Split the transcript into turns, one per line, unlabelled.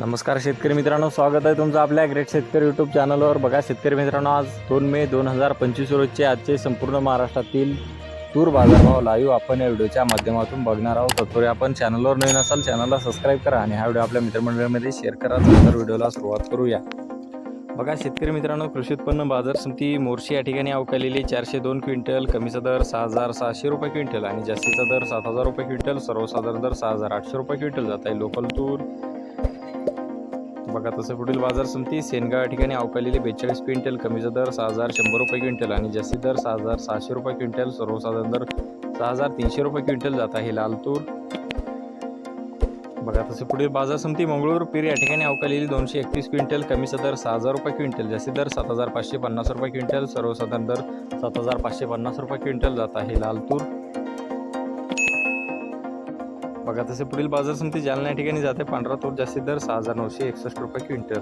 नमस्कार शेतकरी मित्रांनो स्वागत आहे तुमचं आपल्या ग्रेट शेतकरी यूट्यूब चॅनलवर बघा शेतकरी मित्रांनो आज दोन मे दोन हजार पंचवीस रोजचे आजचे संपूर्ण महाराष्ट्रातील तूर बाजारभाव लाईव्ह आपण या व्हिडिओच्या माध्यमातून बघणार आहोत. तत्पूर्वी आपण चॅनलवर नवीन असाल चॅनलला सबस्क्राईब करा आणि हा व्हिडिओ आपल्या मित्रमंडळीमध्ये शेअर करा. तर व्हिडिओला सुरुवात करूया. बघा शेतकरी मित्रांनो कृषी उत्पन्न बाजार समिती मोर्शी या ठिकाणी अवकालेली चारशे दोन क्विंटल कमीचा दर सहा हजार सहाशे रुपये क्विंटल आणि जास्तीचा दर सात हजार रुपये क्विंटल सर्वसाधारण दर सहा हजार आठशे रुपये क्विंटल जात आहे. लोकल तूर बघा तसं पुढील बाजार समिती सेनगाव या ठिकाणी अवकालेले बेचाळीस क्विंटल कमीचा दर सहा हजार शंभर रुपये क्विंटल आणि जास्तीत दर सहा हजार सहाशे रुपये क्विंटल सर्वसाधारण दर सहा हजार तीनशे रुपये क्विंटल जात आहे लाल तूर बघा तसे पुढील बाजार समिती मंगळूर पीर या ठिकाणी अवकालेली दोनशे एकतीस क्विंटल कमीचा दर सहा हजार रुपये क्विंटल जास्तीत दर सात हजार पाचशे पन्नास रुपये क्विंटल सर्वसाधारण दर सात हजार पाचशे पन्नास रुपये क्विंटल जात आहे लाल तूर बघा तसे पुढील बाजार समिती जालना या ठिकाणी जाते. पांढरा तूर जास्तीत दर सहा हजार नऊशे एकसष्ट रुपये क्विंटल.